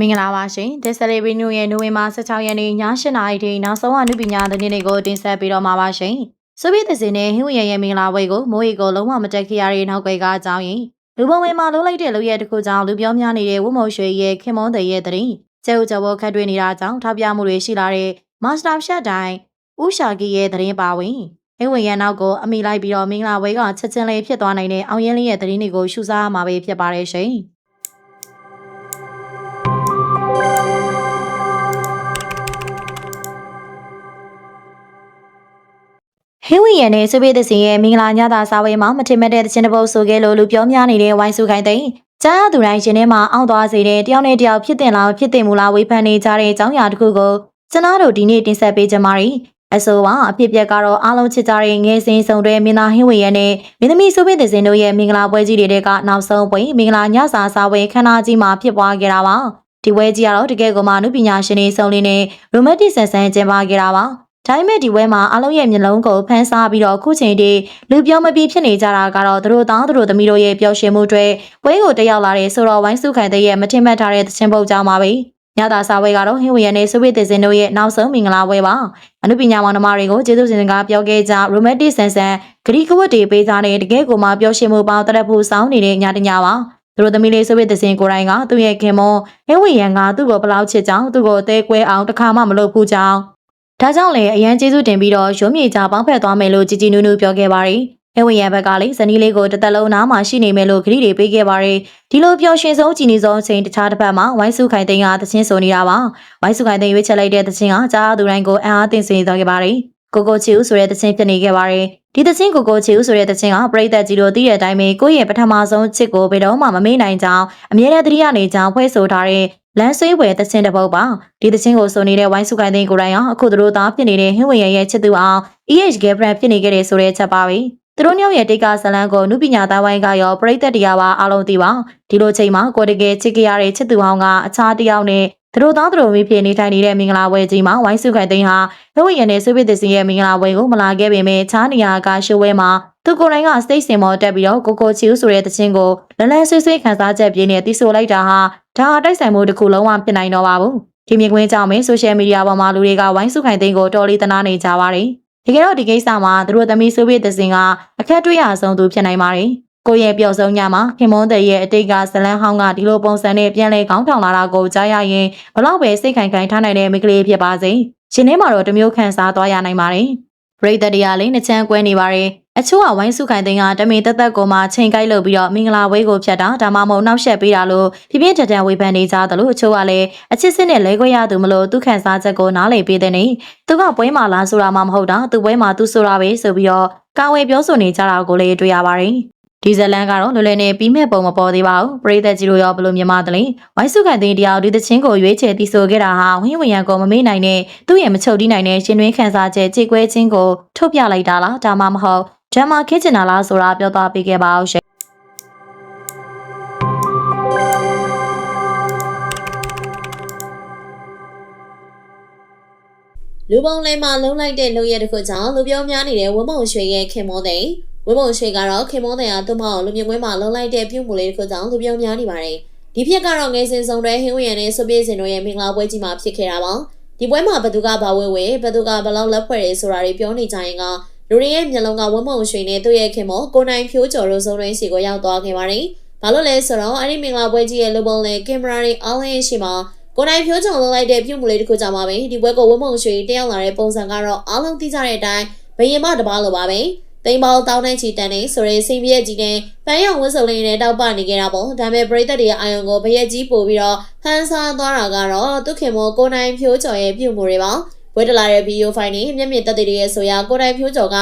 မင်္ဂလာပါရှင်ဒီဆယ်လီဘီနူရဲ့နိုဝင်ဘာ16ရက်နေ့ည8:00နာရီထိနောက်ဆုံးအနုပညာသတင်းတွေကိုတင်ဆက်ပေးတော့မှာပါရှင်ဆိုဗီယက်သစ်နဲ့ဟင်းဝရရဲ့မင်္ဂလာပွဲကိုမိုးရီကိုလုံးဝမတက်ခဲ့ရတဲ့နောက်ွယ်ကအကြောင်းရင်းလူပုံဝင်မှာလုံးလိုက်တဲ့လူရဲ့တစ်ခုကြောင့်လူပြောများနေတဲ့ဝုမုံရွှေရဲ့ခင်မွန်းတဲ့ရဲ့တရင်ကျဲဥကျဘောခတ်တွေ့နေတာကြောင့်ထောက်ပြမှုတွေရှိလာတဲ့မာစတာရှက်တိုင်းဥရှာကီရဲ့တရင်ပါဝင်ဟင်းဝရနောက်ကိုအမိလိုက်ပြီးတော့မင်္ဂလာပွဲကချက်ချင်းလေးဖြစ်သွားနိုင်တဲ့အောင်ရင်လေးရဲ့တရင်တွေကိုရှုစားမှာပဲဖြစ်ပါတယ်ရှင် ဟင်းဝီရန်နဲ့စုပေးသစီရဲ့မင်္ဂလာညတာစာဝေးမှာမထင်မဲ့တဲ့တခြင်းတစ်ပုတ်ဆိုခဲ့လို့လူပြောများနေတဲ့ဝိုင်းစုခိုင်သိန်းကြားရသူတိုင်းရှင်ထဲမှာအောင့်သွားစေတဲ့တယောက်နဲ့တယောက်ဖြစ်တင်လားဖြစ်တင်မူလားဝေဖန်နေကြတဲ့အကြောင်းအရာတစ်ခုကိုကျွန်တော်တို့ဒီနေ့တင်ဆက်ပေးကြပါမယ်အဆိုပါအဖြစ်ပြက်ကတော့အားလုံးချစ်ကြတဲ့ငယ်စဉ်စုံတဲ့မင်းသားဟင်းဝေရန်နဲ့မင်းသမီးစုပေးသစင်တို့ရဲ့မင်္ဂလာပွဲကြီးတွေကနောက်ဆုံးပွဲမင်္ဂလာညစာစာဝေးခမ်းနားကြီးမှာဖြစ်ပွားခဲ့တာပါဒီပွဲကြီးကတော့တကယ်ကိုမှနုပညာရှင်တွေစုံလင်းနဲ့ရိုမန်တစ်ဆန်ဆန်ကျင်းပခဲ့တာပါ ဒါပေမဲ့ဒီဝဲမှာအလုံးရဲ့မျက်လုံးကိုဖန်းစားပြီးတော့ခုချိန်ထိလူပြောမပြီးဖြစ်နေကြတာကတော့သူတို့သားသူတို့သမီးတို့ရဲ့ပျော်ရွှင်မှုတွေပွဲကိုတက်ရောက်လာတဲ့ဆိုတော့ဝိုင်းစုခိုင်တဲ့ရဲ့မထင်မှတ်ထားတဲ့သချင်းပုတ်ကြောင်းပါပဲညတာစာဝဲကတော့ဟင်းဝရနဲ့စုဝေးတဲ့စင်တို့ရဲ့နောက်ဆုံးမင်္ဂလာပွဲပါအနုပညာမောင်နှမတွေကိုကျေးဇူးတင်စကားပြောခဲ့ကြရိုမန်တစ်ဆန်ဆန်ဂရီကဝတ်တွေပေးကြတဲ့တကယ်ကိုမှပျော်ရွှင်မှုပေါင်းတရက်ဖို့စောင်းနေတဲ့ညတညပါသူတို့သမီးလေးစုဝေးတဲ့စင်ကိုယ်တိုင်ကသူ့ရဲ့ခင်မွန်ဟင်းဝရန်ကသူ့ကိုဘလောက်ချစ်ကြောင်းသူ့ကိုအသေးကွဲအောင်တစ်ခါမှမလုပ်ဘူးကြောင်း ဒါကြောင့်လေအရန်ကျေးဇူးတင်ပြီးတော့ရုံးမြေကြပေါင်းဖက်သွားမယ်လို့ជីជីနူးနူးပြောခဲ့ပါတယ်။အဲဝင်ရဘက်ကလေဇနီးလေးကိုတစ်သက်လုံးနားမှာရှိနေမယ်လို့ခရီးတွေပေးခဲ့ပါတယ်။ဒီလိုပျော်ရွှင်ဆုံးကြည်နီဆုံးအချိန်တခြားတစ်ဖက်မှာဝိုင်းစုခိုင်သိန်းကသချင်းဆိုနေတာပါ။ဝိုင်းစုခိုင်သိန်းရွေးချယ်လိုက်တဲ့သချင်းကကြားသူတိုင်းကိုအံ့အားသင့်စေသွားခဲ့ပါတယ်။ ကိုကိုချီဦးဆိုတဲ့သချင်းဖြစ်နေခဲ့ပါတယ်။ဒီသချင်းကိုကိုချီဦးဆိုတဲ့သချင်းကပရိသတ်ကြီးတို့သိတဲ့အတိုင်းပဲကိုယ့်ရဲ့ပထမဆုံးချစ်ကိုဘယ်တော့မှမမေ့နိုင်ကြောင်းအမြဲတမ်းသတိရနေကြောင်းဖွဲ့ဆိုထားတဲ့လမ်းဆွေးဝယ်သချင်းတစ်ပုဒ်ပါဒီသချင်းကိုဆိုနေတဲ့ဝိုင်းစုခိုင်သိန်းကိုယ်တိုင်ကအခုသူတို့သားဖြစ်နေတဲ့ဟင်းဝင်ရရဲ့ချစ်သူအောင် EH girlfriend ဖြစ်နေခဲ့တဲ့ဆိုတဲ့ချက်ပါပဲသူတို့ညောင်ရဲ့တိတ်ကဇလန်းကိုနုပညာသားဝိုင်းကရောပရိသတ်တရားပါအားလုံးသိပါဒီလိုချိန်မှာကိုတကယ်ချစ်ကြရတဲ့ချစ်သူအောင်ကအခြားတစ်ယောက်နဲ့ သူတို့သားသူတို့မိဖြစ်နေထိုင်နေတဲ့မင်္ဂလာပွဲကြီးမှာဝိုင်းစုခိုင်သိန်းဟာဟင်းဝင်ရနဲ့ဆွေးပစ်သစီရဲ့မင်္ဂလာပွဲကိုမလာခဲ့ပေမဲ့ခြားနေရာကရှိုးဝဲမှာသူကိုယ်တိုင်ကစတိတ်စင်မော်တက်ပြီးတော့ကိုကိုချီဦးဆိုတဲ့သချင်းကိုလလန်းဆွေးဆွေးခန်းစားချက်ပြင်းနဲ့တီးဆိုလိုက်တာဟာဒါဟာတိုက်ဆိုင်မှုတစ်ခုလုံးဝဖြစ်နိုင်တော့ပါဘူးဒီမြင်ကွင်းကြောင့်ပဲဆိုရှယ်မီဒီယာပေါ်မှာလူတွေကဝိုင်းစုခိုင်သိန်းကိုတော်လေးတနာနေကြပါတယ်တကယ်တော့ဒီကိစ္စမှာသူတို့သမီးဆွေးပြေသစင်ကအခက်တွေ့ရဆုံးသူဖြစ်နိုင်ပါတယ် ကိုရဲ့ပျော်ဆုံးညမှာခင်မွန်းတဲ့ရဲ့အတိတ်ကဇလန်းဟောင်းကဒီလိုပုံစံနဲ့ပြန်လဲကောင်းထောင်လာတာကိုကြားရရင်ဘလောက်ပဲစိတ်ခိုင်ခိုင်ထားနိုင်တဲ့မိကလေးဖြစ်ပါစေရှင်ထဲမှာတော့တမျိုးခန့်စားသွားရနိုင်ပါတယ်ပရိသတ်တရားလေးနှစ်ချမ်းကွဲနေပါတယ်အချို့ကဝိုင်းစုခိုင်သိန်းကတမင်တက်တက်ကိုမှချိန်ကိုက်လုပ်ပြီးတော့မင်္ဂလာဝဲကိုဖြတ်တာဒါမှမဟုတ်နှောက်ယှက်ပေးတာလို့ပြပြထန်ထန်ဝေဖန်နေကြတယ်လို့အချို့ကလည်းအချစ်စစ်နဲ့လဲခွဲရသူမလို့သူခန့်စားချက်ကိုနားလည်ပေးတဲ့နေသူကပွဲမှာလားဆိုတာမှမဟုတ်တာသူပွဲမှာသူဆိုတာပဲဆိုပြီးတော့ကာဝယ်ပြောဆိုနေကြတာကိုလည်းတွေ့ရပါတယ် ဒီဇလန်ကတော့လွယ်လွယ်နဲ့ပြီးမဲ့ပုံမပေါ်သေးပါဘူးပရိသတ်ကြီးတို့ရောဘယ်လိုမြင်ပါသလဲဝိုင်းစုခိုင်သိန်းတရားဒီသချင်းကိုရွေးချယ်တည်ဆိုခဲ့တာဟာဝင်းဝင်ရန်ကိုမမေ့နိုင်တဲ့သူ့ရဲ့မချုပ်တီးနိုင်တဲ့ရှင်တွင်းခန်းစားချက်ကြေကွဲခြင်းကိုထုတ်ပြလိုက်တာလားဒါမှမဟုတ်ဓမ္မခင်းချင်တာလားဆိုတာပြောသွားပေးခဲ့ပါအောင်ရှင်လူပုံလဲမှာလုံးလိုက်တဲ့လုံရတစ်ခုကြောင့်လူပြောများနေတဲ့ဝင်းမုံရွှေရဲ့ခင်မောသိန်း ဝင်းမုံရွှေကတော့ခင်မောသိန်းအားသူ့မအောင်လူမြင့်ကွင်းမှာလုံးလိုက်တဲ့ပြုမှုလေးတစ်ခုကြောင့်လူပြောများနေပါတယ်ဒီဖြစ်ကတော့ငယ်စဉ်ဆုံးတဲ့ဟင်းဝရံနဲ့ဆွပြေးစင်တို့ရဲ့မင်္ဂလာပွဲကြီးမှာဖြစ်ခဲ့တာပါဒီပွဲမှာဘသူကဘာဝဲဝဲဘသူကဘလောက်လက်ဖွဲ့ရဲဆိုတာတွေပြောနေကြရင်ကလူတွေရဲ့မျက်လုံးကဝင်းမုံရွှေနဲ့သူ့ရဲ့ခင်မောကိုနိုင်ဖြိုးကျော်တို့စုံရင်းစီကိုရောက်သွားခဲ့ပါတယ်ဘာလို့လဲဆိုတော့အဲ့ဒီမင်္ဂလာပွဲကြီးရဲ့လူပုံနဲ့ကင်မရာတွေအားလုံးရှိမှာကိုနိုင်ဖြိုးချုံလုံးလိုက်တဲ့ပြုမှုလေးတစ်ခုကြောင့်ပါပဲဒီဘွဲကိုဝင်းမုံရွှေတက်ရောက်လာတဲ့ပုံစံကတော့အားလုံးသိကြတဲ့အတိုင်းဘယင်မတပားလိုပါပဲ တိမ်ပေါတောင်းတိုင်းချီတန်နေဆိုရဲစိန်ပြည့်ကြီးနဲ့ပန်းရောင်ဝတ်စုံလေးနဲ့တောက်ပနေခဲ့တာပေါ့ဒါပေမဲ့ပရိသတ်တွေရဲ့အာယုံကိုဘရက်ကြီးပို့ပြီးတော့ဖန်ဆားသွားတာကတော့သူခင်မောကိုနိုင်ဖြိုးကျော်ရဲ့ပြုမှုတွေပါဘွဲတလာတဲ့ဗီဒီယိုဖိုင်နဲ့မျက်မြင်သက်သေတွေရဲ့ဆိုရာကိုနိုင်ဖြိုးကျော်က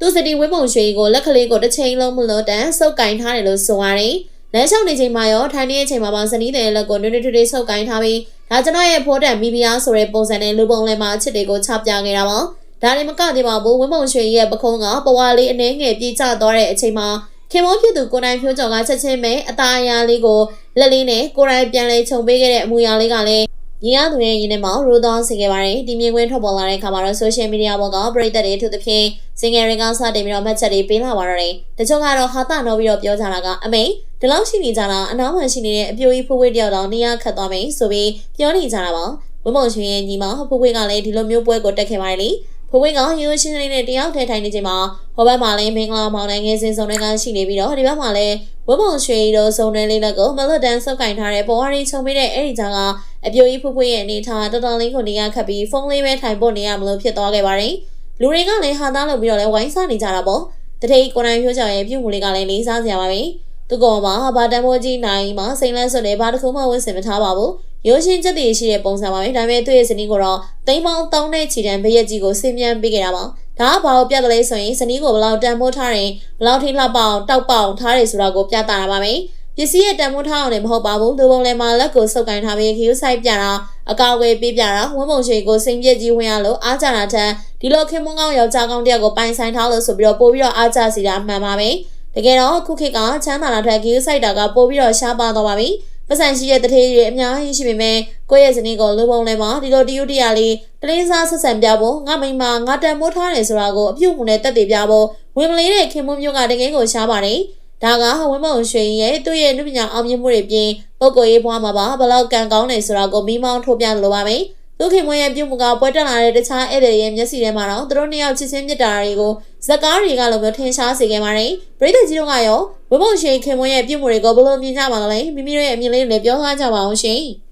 သူစတီဝင်းမုံရွှေကိုလက်ကလေးကိုတစ်ချိန်လုံးမလို့တန်းစုပ်ကင်ထားတယ်လို့ဆိုရတယ်လမ်းလျှောက်နေချိန်မှာရောထိုင်နေတဲ့အချိန်မှာပါဇနီးတဲ့လက်ကိုနွေ့နွေ့ထွေးထွေးဆုပ်ကင်ထားပြီးဒါကျွန်တော်ရဲ့ဖိုးတန်မီဘီယာဆိုတဲ့ပုံစံနဲ့လူပုံလဲမှာအချစ်တွေကိုချပြခဲ့တာပါ ဒါလည်းမကသေးပါဘူးဝင်းမုံရွှေရဲ့ပခုံးကပဝါလေးအနှဲငယ်ပြေးကျသွားတဲ့အချိန်မှာခင်မိုးဖြစ်သူကိုနိုင်ဖြိုးကျော်ကချက်ချင်းပဲအသားအရာလေးကိုလက်လေးနဲ့ကိုရိုင်းပြန်လဲခြုံပေးခဲ့တဲ့အမူအရာလေးကလည်းညီရသူရဲ့ရင်းနှီးမောင်ရိုးသားစေခဲ့ပါတယ်ဒီမြင်ကွင်းထွက်ပေါ်လာတဲ့အခါမှာတော့ social media ပေါ်ကပရိသတ်တွေအထူးသဖြင့်စင်ငယ်တွေကစတင်ပြီးတော့မှတ်ချက်တွေပေးလာပါတော့တယ်တချို့ကတော့ဟာတာနော်ပြီးတော့ပြောကြတာကအမေဒီလောက်ရှိနေကြတာအနောက်မှရှိနေတဲ့အပြိုကြီးဖိုးဖွေးတယောက်တော့နေရခတ်သွားမယ်ဆိုပြီးပြောနေကြတာပါဝမုံရွှေရဲ့ညီမဖိုးဖွေးကလည်းဒီလိုမျိုးပွဲကိုတက်ခဲ့ပါတယ်လေ ဖိုးဖွေးကရိုးရှင်းရှင်းလေးနဲ့တယောက်ထဲထိုင်နေချိန်မှာဟိုဘက်မှာလည်းမင်္ဂလာမောင်နိုင်ငံစင်စုံတွေကရှိနေပြီးတော့ဒီဘက်မှာလည်းဝမုံရွှေတို့စုံတွဲလေးလက်ကိုမလဒန်ဆုပ်ကင်ထားတဲ့ပေါ်ဝါရီချုံပေးတဲ့အဲ့ဒီကြားကအပြိုကြီးဖိုးဖွေးရဲ့အနေထားတော်တော်လေးကိုနေရခတ်ပြီးဖုန်းလေးပဲထိုင်ဖို့နေရမလို့ဖြစ်သွားခဲ့ပါတယ်လူတွေကလည်းဟာသားလုပ်ပြီးတော့လည်းဝိုင်းစားနေကြတာပေါ့တတိကိုနိုင်ဖြိုးချောင်ရဲ့ပြုမှုလေးကလည်းလေးစားစရာပါပဲသူကောင်မှာဘာတန်မိုးကြီးနိုင်မှာစိန်လန်းစွတ်လည်းဘာတစ်ခုမှဝတ်ဆင်မထားပါဘူး ရိုးရှင်းချက်တည်ရှိတဲ့ပုံစံပါပဲဒါပေမဲ့သူ့ရဲ့ဇနီးကိုတော့တိမ်မောင်းတောင်းတဲ့ခြေတံဘရက်ကြီးကိုဆင်းမြန်းပေးခဲ့တာပါဒါကဘာလို့ပြတ်တယ်လဲဆိုရင်ဇနီးကိုဘယ်လောက်တန်မိုးထားရင်ဘယ်လောက်ထိလှပအောင်တောက်ပအောင်ထားတယ်ဆိုတာကိုပြသတာပါပဲပစ္စည်းရဲ့တန်မိုးထားအောင်လည်းမဟုတ်ပါဘူးလူပုံလည်းမှာလက်ကိုစုပ်ကင်ထားပြီးခီးဆိုင်ပြတာအကောက်ဝေးပေးပြတာဝင်းပုံရှိကိုစိန်ပြက်ကြီးဝင်ရလို့အားကြတာထက်ဒီလိုခင်မုန်းကောင်းယောက်ျားကောင်းတယောက်ကိုပိုင်ဆိုင်ထားလို့ဆိုပြီးတော့ပို့ပြီးတော့အားကြစီတာမှန်ပါပဲတကယ်တော့ခုခေတ်ကချမ်းသာတာထက်ခီးဆိုင်တာကပို့ပြီးတော့ရှားပါတော့ပါပြီ ပတ်စံရှိတဲ့တထေးတွေအများကြီးရှိပေမဲ့ကိုယ့်ရဲ့ဇနီးကိုလူပုံလည်းမှာဒီလိုတယူတရလေးတလင်းစားဆက်ဆံပြဖို့ငါမိမငါတန်မိုးထားတယ်ဆိုတာကိုအပြုတ်မှုနဲ့တက်တည်ပြဖို့ဝင်မလေးတဲ့ခင်မုန်းမျိုးကတကယ်ကိုရှားပါတယ်ဒါကဝင်းမုံရွှေရဲ့သူ့ရဲ့နုပညာအောင်မြင်မှုတွေပြင်ပုဂ္ဂိုလ်ရေးဘွားမှာပါဘလောက်ကံကောင်းတယ်ဆိုတာကိုမိမောင်းထိုးပြလိုပါမယ်။သူခင်မွေးရဲ့ပြုမှုကပွဲတက်လာတဲ့တခြားဧည့်သည်ရဲ့မျက်စိထဲမှာတော့သူတို့နှစ်ယောက်ချစ်ချင်းမြတ်တာတွေကို ဇက်ကားတွေကလိုမျိုးထင်ရှားစေခဲ့ပါတယ်။ပရိသတ်ကြီးတို့ကရောဝင်းမုံရွှေခင်မွေးရဲ့ပြုမှုတွေကိုဘယ်လိုမြင်ကြပါလဲ။မိမိတို့ရဲ့အမြင်လေးတွေလည်းပြောထားကြပါအောင်ရှင်။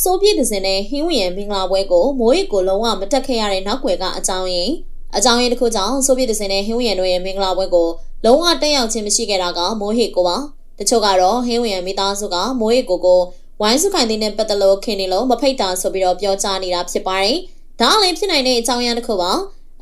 ဆိုဗီယက်ဒဇင်နဲ့ဟင်းဝင်ရန်မင်္ဂလာပွဲကိုမိုးရီကိုလုံးဝမတက်ခဲ့ရတဲ့နောက်ွယ်ကအကြောင်းရင်းအကြောင်းရင်းတစ်ခုကြောင့်ဆိုဗီယက်ဒဇင်နဲ့ဟင်းဝင်ရန်တို့ရဲ့မင်္ဂလာပွဲကိုလုံးဝတက်ရောက်ခြင်းမရှိခဲ့တာကမိုးဟီကိုပါတ ချို့ကတော့ဟင်းဝင်ရန်မိသားစုကမိုးဟီကိုကိုဝိုင်းစုခိုင်သိန်းနဲ့ပတ်သက်လို့ခင်နေလို့မဖိတ်တာဆိုပြီးတော့ပြောကြားနေတာဖြစ်ပါတယ်ဒါလည်းဖြစ်နိုင်တဲ့အကြောင်းရင်းတစ်ခုပါ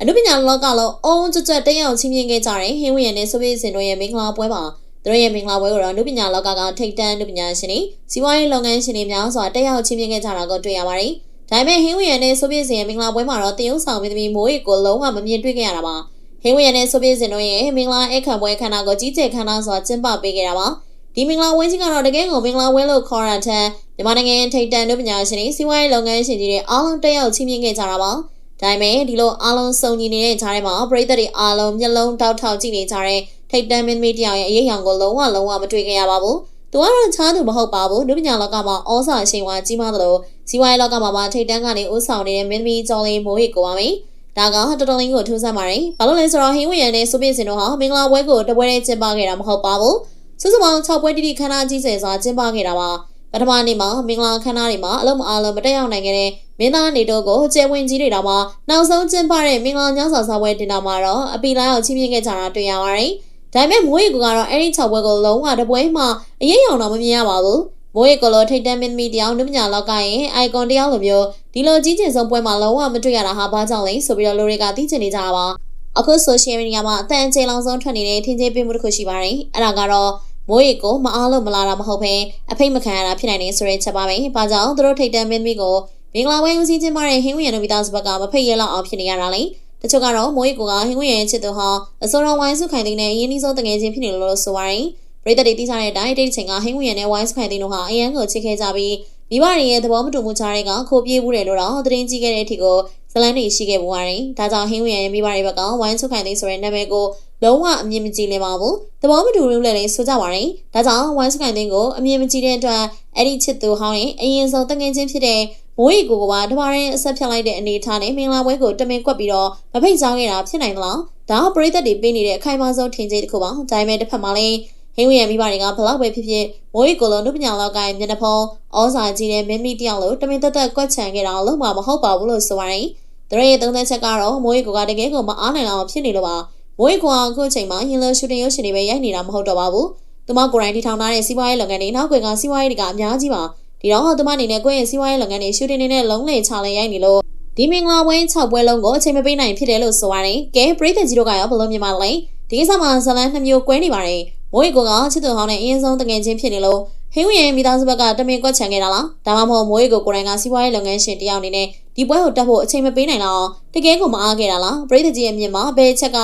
အနုပညာလောကလုံးအုံးကြွကြွတက်ရောက်ချင်းမြင်ခဲ့ကြတဲ့ဟင်းဝင်ရန်နဲ့ဆိုဗီယက်ဒဇင်တို့ရဲ့မင်္ဂလာပွဲပါသူတို့ရဲ့မင်္ဂလာပွဲကိုတော့နုပညာလောကကထိတ်တန့်နုပညာရှင်တွေစီးပွားရေးလုပ်ငန်းရှင်တွေများစွာတက်ရောက်ချင်းမြင်ခဲ့ကြတာကိုတွေ့ရပါတယ်။ဒါပေမဲ့ဟင်းဝီယန်နဲ့ဆိုဗီယက်စင်ရဲ့မင်္ဂလာပွဲမှာတော့တရုတ်ဆောင်ပြည်သမီးမိုးရီကိုလုံးဝမမြင်တွေ့ခဲ့ရတာပါ။ဟင်းဝီယန်နဲ့ဆိုဗီယက်စင်တို့ရဲ့မင်္ဂလာအခမ်းပွဲခန္ဓာကိုကြီးကျယ်ခမ်းနားစွာကျင်းပပေးခဲ့တာပါ။ ဒီမင်္ဂလာပွဲကြီးကတော့တကယ်ကိုမင်္ဂလာပွဲလို့ခေါ်ရတဲ့မြန်မာနိုင်ငံထိတ်တန့်နုပညာရှင်တွေစီးပွားရေးလုပ်ငန်းရှင်ကြီးတွေအားလုံးတက်ရောက်ချင်းမြင်ခဲ့ကြတာပါ။ဒါပေမဲ့ဒီလိုအားလုံးစုံညီနေတဲ့ဂျားထဲမှာပရိသတ်တွေအားလုံးမျက်လုံးတောက်ထောက်ကြည့်နေကြတဲ့ထိတ်တန်းမင်းမီတယောက်ရဲ့အရေးအယောင်ကိုလုံးဝလုံးဝမတွေ့ခဲ့ရပါဘူး။သူကတော့ချားသူမဟုတ်ပါဘူး။လူပညာလောကမှာဩစာရှိန်ဝါကြီးမားသလိုဇီဝရေးလောကမှာပါထိတ်တန်းကနေဥဆောင်နေတဲ့မင်းမီကျော်လေးမိုးဟစ်ကိုပါမယ်။ဒါကတော်တော်လေးကိုထူးဆန်းပါတယ်။ဘာလို့လဲဆိုတော့ဟင်းဝရန်နဲ့စုပြည့်စင်တို့ဟာမင်္ဂလာပွဲကိုတပွဲနဲ့ကျင်းပခဲ့တာမဟုတ်ပါဘူး။ စုစုပေါင်း6ပွဲတိတိခန်းနာကြီးစင်စွာကျင်းပခဲ့တာပါ။ပထမနေ့မှာမင်္ဂလာခန်းနာတွေမှာအလုံးမအားလုံးမတက်ရောက်နိုင်ခဲ့တဲ့မင်းသားနေတို့ကိုကျဲဝင်ကြီးတွေတောင်မှနောက်ဆုံးကျင်းပတဲ့မင်္ဂလာညစာစားပွဲတင်တာမှာတော့အပီလာရောက်ချင်းပြင်းခဲ့ကြတာတွေ့ရပါတယ်။ဒါပေမဲ့မိုးရီကကတော့အဲ့ဒီ6ပွဲကိုလုံးဝတပွဲမှအရေးရောင်တော့မမြင်ရပါဘူး။မိုးရီကလိုထိတ်တန်းမင်းမီတယောက်နုပညာလောက်ကရင် icon တယောက်လိုမျိုးဒီလိုကြီးကျယ်ဆုံးပွဲမှာလုံးဝမတွေ့ရတာဟာဘာကြောင့်လဲဆိုပြီးတော့လူတွေကသိချင်နေကြတာပါ။အခု social media မှာအတန်အကျလောင်ဆုံးထွက်နေတဲ့ထင်ကြီးပေးမှုတစ်ခုရှိပါတယ်။အဲ့ဒါကတော့ မိုးရီကိုမအားလို့မလာတာမဟုတ်ဘဲအဖိတ်မခံရတာဖြစ်နိုင်နေဆိုတဲ့ချက်ပါပဲ။ဘာကြောင့်သူတို့ထိတ်တန်းမင်းမီကိုမင်္ဂလာပွဲဦးစီးကျင်းပတဲ့ဟင်းဝင်ရနုမိသားစုဘက်ကမဖိတ်ရလောက်အောင်ဖြစ်နေရတာလေ။တချို့ကတော့မိုးရီကိုကဟင်းဝင်ရဲ့ချစ်သူဟာအစောတော်ဝိုင်းစုခိုင်သိန်းနဲ့အရင်နှီးဆုံးတငယ်ချင်းဖြစ်နေလို့ဆိုပါရင်ပရိသတ်တွေသိကြတဲ့အတိုင်းတိတ်ချိန်ကဟင်းဝင်ရဲ့နဲ့ဝိုင်းစုခိုင်သိန်းတို့ဟာအရန်ကိုချစ်ခဲ့ကြပြီးမိဘတွေရဲ့သဘောမတူမှုကြားတွေကခိုးပြေးမှုတယ်လို့တော့သတင်းကြီးခဲ့တဲ့အထိကို ဇလန်းတွေရှိခဲ့ပူပါတယ်။ဒါကြောင့်ဟင်းဝင်ရဲ့မိဘတွေဘက်ကဝိုင်းစုခိုင်သိန်းဆိုတဲ့နာမည်ကိုလုံးဝအမြင်မကြည့်လင်ပါဘူး။သဘောမတူလို့လည်းလည်းဆိုကြပါရင်။ဒါကြောင့်ဝိုင်းစုခိုင်သိန်းကိုအမြင်မကြည့်တဲ့အတွက်အဲ့ဒီချစ်သူဟောင်းရဲ့အရင်ဆုံးတငယ်ချင်းဖြစ်တဲ့မိုးရီကိုကပါတပါးရင်အဆက်ဖြတ်လိုက်တဲ့အနေထားနဲ့မင်္ဂလာပွဲကိုတမင်ကွက်ပြီးတော့မဖိတ်ကြောင်းခဲ့တာဖြစ်နိုင်သလားဒါကပရိသတ်တွေပေးနေတဲ့အခိုင်အမာဆုံးထင်ကြီးတစ်ခုပါဒါပေမဲ့တစ်ဖက်မှာလည်း ဟင်းဝရမိဘတွေကဘလောက်ပဲဖြစ်ဖြစ်မိုးရီကိုလုံးနုပညာလောက်ကမျက်နှာဖုံးဩစာကြီးတဲ့မင်းမီတယောက်လို့တမင်သက်သက်ကွက်ချန်ခဲ့တာလုံးဝမဟုတ်ပါဘူးလို့ဆိုပါတယ်တရရဲ့သုံးသက်ချက်ကတော့မိုးရီကိုကတကယ်ကိုမအားနိုင်အောင်ဖြစ်နေလို့ပါမိုးရီကိုကအခုအချိန်မှာရင်လိုရှူတင်ရုပ်ရှင်တွေပဲရိုက်နေတာမဟုတ်တော့ပါဘူးသူမကိုယ်တိုင်တီထောင်ထားတဲ့စီးပွားရေးလုပ်ငန်းတွေနောက်ကွယ်ကစီးပွားရေးတွေကအများကြီးပါဒီတော့သူမအနေနဲ့ကိုယ့်ရဲ့စီးပွားရေးလုပ်ငန်းတွေရှူတင်နေတဲ့လုံးလေချလဲရိုက်နေလို့ဒီမင်္ဂလာပွဲ6ပွဲလုံးကိုအချိန်မပေးနိုင်ဖြစ်တယ်လို့ဆိုရတယ်။ကဲပရိသတ်ကြီးတို့ကရောဘယ်လိုမြင်ပါလဲ။ဒီကိစ္စမှာဇလန်နှမျိုးကွဲနေပါတယ်။ မိုးရီကိုကချစ်သူဟောင်းနဲ့အရင်ဆုံးတငယ်ချင်းဖြစ်နေလို့ဟင်းဝင်မိသားစုဘက်ကတမင်ကွက်ချန်ခဲ့တာလား။ဒါမှမဟုတ်မိုးရီကိုကိုယ်တိုင်ကစီးပွားရေးလုပ်ငန်းရှင်တယောက်အနေနဲ့ဒီပွဲကိုတက်ဖို့အချိန်မပေးနိုင်တော့တကယ်ကိုမအားခဲ့တာလား။ပရိသတ်ကြီးရဲ့မြင်မှာဘယ်ချက်က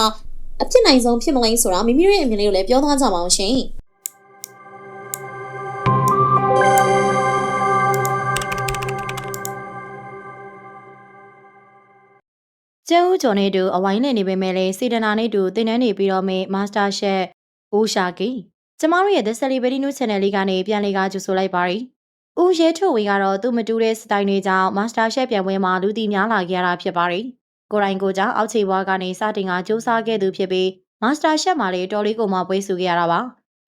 အဖြစ်နိုင်ဆုံးဖြစ်မလိုက်ဆိုတာမိမိတို့ရဲ့အမြင်လေးကိုလည်းပြောသွားကြပါအောင်ရှင်ကျဲဦးကျော်နဲ့တူအဝိုင်းနဲ့နေပေမဲ့လည်းစေတနာနဲ့တူတင်နန်းနေပြီးတော့မေမာစတာရှက် ဦးရှာကီကျမတို့ရဲ့ The Celebrity News Channel လေးကနေပြန်လေးကားကြိုဆိုလိုက်ပါရီဦးရဲထုတ်ဝေကတော့သူ့မတူတဲ့စတိုင်တွေကြောင့်မာစတာရှက်ပြန်ပွဲမှာလူတီများလာခဲ့ရတာဖြစ်ပါရီကိုရိုင်းကိုကြောင့်အောက်ခြေဘွားကနေစတင်ကစူးစမ်းခဲ့သူဖြစ်ပြီးမာစတာရှက်မှာလည်းတော်လေးကိုမှပွဲဆူခဲ့ရတာပါ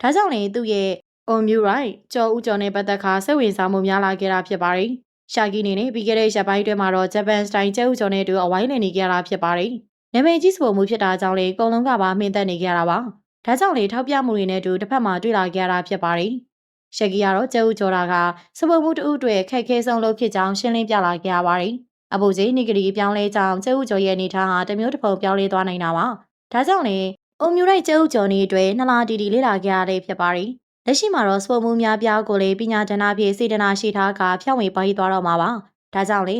ဒါကြောင့်လည်းသူ့ရဲ့ On Mu Right ကျော်ဦးကျော်နဲ့ပတ်သက်ခါစိတ်ဝင်စားမှုများလာခဲ့တာဖြစ်ပါရီရှာကီနေနဲ့ပြီးခဲ့တဲ့ရက်ပိုင်းတွင်မှာတော့ဂျပန်စတိုင်ကျဲဥကျော်နဲ့တူအဝိုင်းလည်နေကြတာဖြစ်ပါတယ်။နာမည်ကြီးစပုံမှုဖြစ်တာကြောင့်လေအကုန်လုံးကပါမှင်သက်နေကြတာပါ။ ဒါကြောင့်လေထောက်ပြမှုတွေနဲ့တူတစ်ဖက်မှာတွေ့လာကြတာဖြစ်ပါတယ်။ရှက်ကီကတော့ကျဲဥကျော်တာကစပုံမှုတဦးတွေခက်ခဲဆုံးလို့ဖြစ်ကြောင်းရှင်းလင်းပြလာကြပါတယ်။အပူကြီးနိဂရီပြောင်းလဲကြောင်းကျဲဥကျော်ရဲ့အနေထားဟာတမျိုးတစ်ပုံပြောင်းလဲသွားနိုင်တာပါ။ဒါကြောင့်လေအုံမြူရိုက်ကျဲဥကျော်နေအတွက်နှလားတီတီလေးလာကြရတဲ့ဖြစ်ပါတယ်။လက်ရှိမှာတော့စပိုမှုများပြားကိုလေပညာဒဏ္ဍဖြင့်စေတနာရှိထားကဖြောင်းဝေပါးသွားတော့မှာပါ။ဒါကြောင့်လေ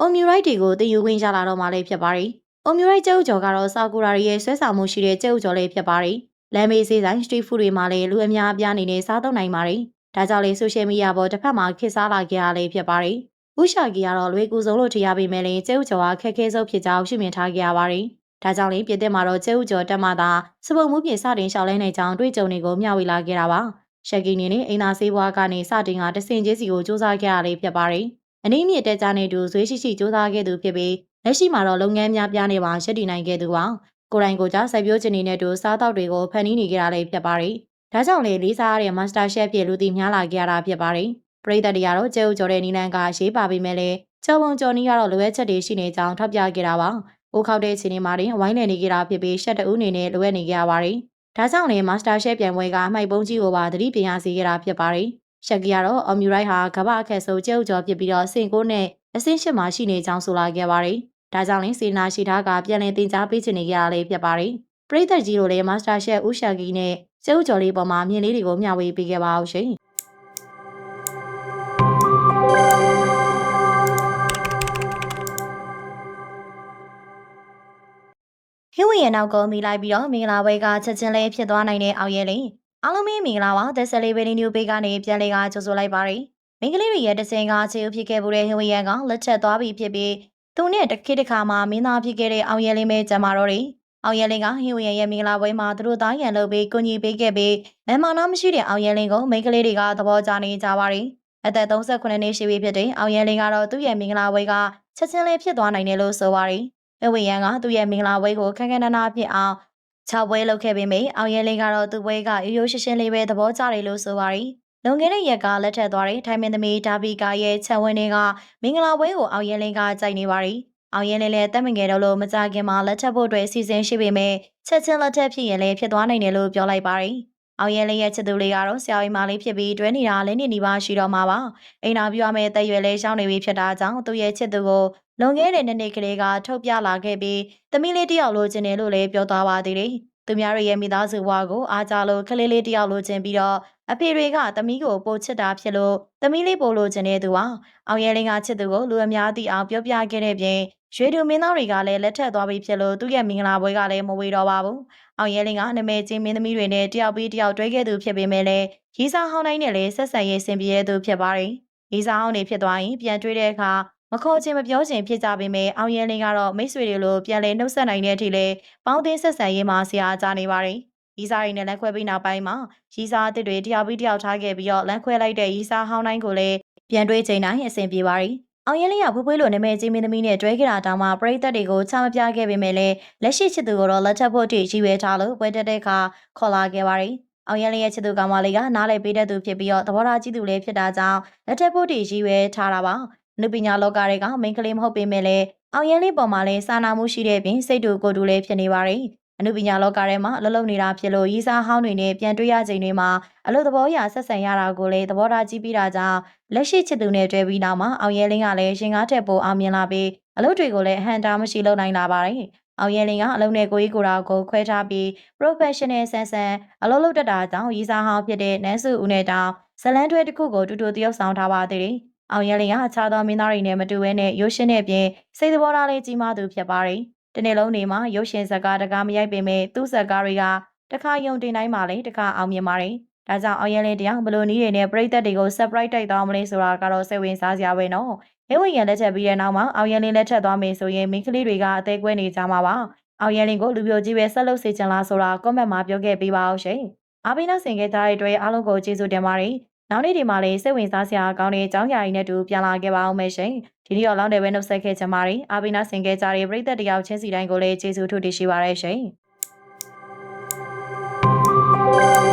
အုံမြူရိုက်တွေကိုတင်ယူခွင့်ရလာတော့မှလည်းဖြစ်ပါရီ။အုံမြူရိုက်ကျုပ်ကျော်ကတော့စာကူရာရီရဲ့ဆွဲဆောင်မှုရှိတဲ့ကျုပ်ကျော်လေးဖြစ်ပါရီ။ လမ်းမေးစေးဆိုင်စထရီဖူးတွေမှာလည်းလူအများအပြားအနေနဲ့စားသုံးနိုင်ပါရီ။ဒါကြောင့်လေဆိုရှယ်မီဒီယာပေါ်တစ်ဖက်မှာခေတ်စားလာကြရလေဖြစ်ပါရီ။ဥရှာကီကတော့လွေကူဆုံးလို့ထင်ရပေမဲ့လည်းကျုပ်ကျော်ကခက်ခဲဆုံးဖြစ်ကြောင်းရှုမြင်ထားကြရပါရီ။ဒါကြောင့်လေပြည်သက်မှာတော့ကျဲဥကျော်တက်မှသာစပုံမှုပြေစတင်လျှောက်လဲနိုင်ကြောင်းတွေ့ကြုံတွေကိုမျှဝေလာခဲ့တာပါရှက်ကီနေနဲ့အိမ်သာဆေးဘွားကနေစတင်ကတဆင်ချင်းစီကိုစူးစမ်းခဲ့ရလေးဖြစ်ပါတယ်။အနည်းမြင့်တက်ကြနေသူဇွေးရှိရှိစူးစမ်းခဲ့သူဖြစ်ပြီးလက်ရှိမှာတော့လုပ်ငန်းများပြားနေပါရှက်တည်နိုင်ခဲ့သူပါ။ ကိုယ်တိုင်ကိုယ်ကြစိုက်ပျိုးခြင်းတွေနဲ့တူစားတောက်တွေကိုဖန်တီးနေကြရလေးဖြစ်ပါတယ်။ဒါကြောင့်လေလေးစားရတဲ့ Master Chef ဖြစ်လူသိများလာကြရတာဖြစ်ပါတယ်။ပရိသတ်တွေကတော့ကျဲဥကျော်တဲ့နီလန်ကရေးပါပေမဲ့လည်းကျော်ပုံကျော်နီးကတော့လိုအပ်ချက်တွေရှိနေကြောင်းထောက်ပြခဲ့တာပါ။အိုးခောက်တဲ့ချိန်တွေမှာတင်ဝိုင်းနေနေကြတာဖြစ်ပြီးရှက်တဦးအနေနဲ့လိုအပ်နေကြရပါတယ်။ဒါကြောင့်လည်း Master Chef ပြိုင်ပွဲကအမိုက်ပုံးကြီးကိုပါသတိပြန်ရစေခဲ့တာဖြစ်ပါတယ်။ရှက်ကီကတော့အမြူရိုက်ဟာကမ္ဘာအခက်ဆုံးကျဲဥကျော်ဖြစ်ပြီးတော့စင်ကိုနဲ့အဆင့်ရှစ်မှာရှိနေကြောင်းဆိုလာခဲ့ပါတယ်။ ဒါကြောင့်လည်းစေနာရှိထားကပြန်လည်တင် जा ပေးချင်နေကြရလေဖြစ်ပါတယ်။ပရိသတ်ကြီးတို့လည်း Master Chef ဦးရှက်ကီနဲ့ကျဲဥကျော်လေးပေါ်မှာမြင်လေးတွေကိုမျှဝေပေးခဲ့ပါအောင်ရှင်။ဟင်းဝင်ရဲ့နောက်ကုန်းမိလိုက်ပြီးတော့မင်္ဂလာပွဲကချက်ချင်းလေးဖြစ်သွားနိုင်တဲ့အောင်ရဲလေးအားလုံးပဲမင်္ဂလာပါ The Celebrity New Page ကနေပြန်လေးကကြိုဆိုလိုက်ပါရယ်မင်္ဂလေးတွေရဲ့တစင်ကခြေဥဖြစ်ခဲ့မှုတဲ့ဟင်းဝင်ရကလက်ချက်သွားပြီးဖြစ်ပြီး သူနဲ့တစ်ခေတ်တစ်ခါမှမင်းသားဖြစ်ခဲ့တဲ့အောင်ရဲလေးပဲကြံပါတော့တယ်အောင်ရဲလေးကဟင်းဝင်ရဲ့မင်္ဂလာပွဲမှာသူတို့သားရန်လုပ်ပြီးကိုကြီးပေးခဲ့ပြီးမမနာမရှိတဲ့အောင်ရဲလေးကိုမိန်းကလေးတွေကသဘောကျနေကြပါရယ်အသက်38နှစ်ရှိပြီဖြစ်တဲ့အောင်ရဲလေးကတော့သူ့ရဲ့မင်္ဂလာပွဲကချက်ချင်းလေးဖြစ်သွားနိုင်တယ်လို့ဆိုပါရယ်။အဝေရန်ကသူ့ရဲ့မင်္ဂလာပွဲကိုခက်ခက်နနာဖြစ်အောင်ခြောက်ပွဲလုပ်ခဲ့ပေမယ့်အောင်ရဲလေးကတော့သူ့ပွဲကရိုးရိုးရှင်းရှင်းလေးပဲသဘောကျတယ်လို့ဆိုပါရီ။ လွန်ခဲ့တဲ့ရက်ကလက်ထက်သွားတဲ့ထိုင်မင်းသမီးဒါဘီကာရဲ့ချက်ဝင်းတွေကမင်္ဂလာပွဲကိုအောင်ရဲလေးကကြိုက်နေပါရီ။အောင်ရဲလေးလည်းတက်မငယ်တော့လို့မကြခင်မှာလက်ထက်ဖို့အတွက်အစီအစဉ်ရှိပေမယ့်ချက်ချင်းလက်ထက်ဖြစ်ရင်လည်းဖြစ်သွားနိုင်တယ်လို့ပြောလိုက်ပါရီ။အောင်ရဲလေးရဲ့ချစ်သူလေးကတော့ဆရာကြီးမလေးဖြစ်ပြီးတွဲနေတာလည်းနေနေပါရှိတော့မှာပါ။အိမ်နာပြရမယ့်တက်ရွယ်လေးရှောင်းနေပြီဖြစ်တာကြောင့်သူ့ရဲ့ချစ်သူကိုလွန်ခဲ့တဲ့နှစ်နှစ်ကလေးကထုတ်ပြလာခဲ့ပြီးသမီးလေးတယောက်လိုချင်တယ်လို့လည်းပြောသွားပါသေးတယ်။ သူများရဲ့မိသားစုဘဝကိုအားကြလို့ကလေးလေးတယောက်လိုချင်ပြီးတော့အဖေတွေကသမီးကိုပို့ချစ်တာဖြစ်လို့သမီးလေးပို့လိုချင်တဲ့သူပါ။အောင်ရဲလင်းကချစ်သူကိုလူအများသိအောင်ပြောပြခဲ့တဲ့ပြင်ရွှေတူမင်းသားတွေကလည်းလက်ထပ်သွားပြီးဖြစ်လို့သူ့ရဲ့မင်္ဂလာပွဲကလည်းမဝေတော့ပါဘူး။အောင်ရဲလင်းကနမဲချင်းမင်းသမီးတွေနဲ့တယောက်ပြီးတယောက်တွဲခဲ့သူဖြစ်ပေမဲ့လည်းရီစာဟောင်းတိုင်းနဲ့လည်းဆက်ဆံရေးဆင်ပြေတဲ့သူဖြစ်ပါတယ်။ရီစာဟောင်းနေဖြစ်သွားရင်ပြန်တွေ့တဲ့အခါ မခေါ်ချင်မပြောချင်ဖြစ်ကြပေမဲ့အောင်ရဲလင်းကတော့မိတ်ဆွေတွေလိုပြန်လဲနှုတ်ဆက်နိုင်တဲ့အထိလဲပေါင်းတင်ဆက်ဆံရေးမှာဆရာကြားနေပါတယ်။ရီစာရီနဲ့လမ်းခွဲပြီးနောက်ပိုင်းမှာရီစာအစ်စ်တွေတယောက်ပြီးတယောက်ထားခဲ့ပြီးတော့လမ်းခွဲလိုက်တဲ့ရီစာဟောင်းတိုင်းကိုလည်းပြန်တွေးချိန်တိုင်းအဆင်ပြေပါတယ်။အောင်ရဲလင်းကဖွေးဖွေးလိုနာမည်ကြီးမင်းသမီးနဲ့တွဲခဲ့တာတောင်မှပရိသတ်တွေကိုချမပြခဲ့ပေမဲ့လည်းလက်ရှိချစ်သူကိုတော့လက်ထပ်ဖို့အထိရည်ရွယ်ထားလို့ပွဲတက်တဲ့အခါခေါ်လာခဲ့ပါတယ်။အောင်ရဲလင်းရဲ့ချစ်သူကောင်မလေးကနားလည်ပေးတဲ့သူဖြစ်ပြီးတော့သဘောထားကြီးသူလေးဖြစ်တာကြောင့်လက်ထပ်ဖို့အထိရည်ရွယ်ထားတာပါ။ နုပညာလောကတွေကမိန်းကလေးမဟုတ်ပေမဲ့လည်းအောင်ရဲလေးပေါ်မှာလည်းစာနာမှုရှိတဲ့ပြင်စိတ်တူကိုယ်တူလည်းဖြစ်နေပါတယ်။အနုပညာလောကထဲမှာအလုပ်လုပ်နေတာဖြစ်လို့ရီစာဟောင်းတွေနဲ့ပြန်တွေ့ရချိန်တွေမှာအလုပ်သဘောရဆက်ဆံရတာကိုလည်းသဘောထားကြီးပြီးတာကြောင့်လက်ရှိချစ်သူနဲ့တွေ့ပြီးနောက်မှာအောင်ရဲလင်းကလည်းရှင်ကားထက်ပိုအောင်မြင်လာပြီးအလုပ်တွေကိုလည်းအဟံတာမရှိလုပ်နိုင်လာပါတယ်။အောင်ရဲလင်းကအလုံးနဲ့ကိုကြီးကိုရာကိုခွဲထားပြီး professional ဆန်းဆန်းအလုပ်လုပ်တတ်တာကြောင့်ရီစာဟောင်းဖြစ်တဲ့နန်းစုဦးနဲ့တောင်ဇလန်းတွဲတစ်ခုကိုတူတူတရုပ်ဆောင်ထားပါသေးတယ်။ အောင်ရဲလင်းကအခြားသောမင်းသားတွေနဲ့မတူဘဲနဲ့ရိုးရှင်းတဲ့ပြင်စိတ်သဘောထားလေးကြီးမားသူဖြစ်ပါတယ်။ဒီနေ့လုံးနေမှာရုပ်ရှင်ဇာတ်ကားတကားမရိုက်ပေမဲ့သူ့ဇာတ်ကားတွေကတစ်ခါယုံတင်တိုင်းမှာလေတစ်ခါအောင်မြင်ပါတယ်။ဒါကြောင့်အောင်ရင်လေးတယောက်ဘလို့နီးတွေနဲ့ပြိသက်တွေကို surprise တိုက်သွားမလဲဆိုတာကတော့စိတ်ဝင်စားစရာပဲနော်။ဟင်းဝင်ရလက်ချက်ပြီးတဲ့နောက်မှာအောင်ရင်လေးလက်ထက်သွားမယ်ဆိုရင်မိန်းကလေးတွေကအသေးကွဲနေကြမှာပါ။အောင်ရင်လေးကိုလူပြိုကြီးပဲဆက်လုပ်စေချင်လားဆိုတာ comment မှာပြောခဲ့ပေးပါအောင်ရှင်။အားပေးနောက်ဆင်ခဲ့ကြတဲ့အတွက်အားလုံးကိုကျေးဇူးတင်ပါတယ်။ နောက်နေ့ဒီမှာလည်းစိတ်ဝင်စားစရာကောင်းတဲ့အကြောင်းအရာတွေနဲ့တူပြန်လာခဲ့ပါအောင်မယ်ရှင်။ဒီနေ့တော့လောက်တယ်ပဲနှုတ်ဆက်ခဲ့ကြပါရစေ။အာဘိနာဆင်ခဲ့ကြတဲ့ပရိသတ်တယောက်ချင်းစီတိုင်းကိုလည်းကျေးဇူးထူတင်ရှိပါရစေရှင်။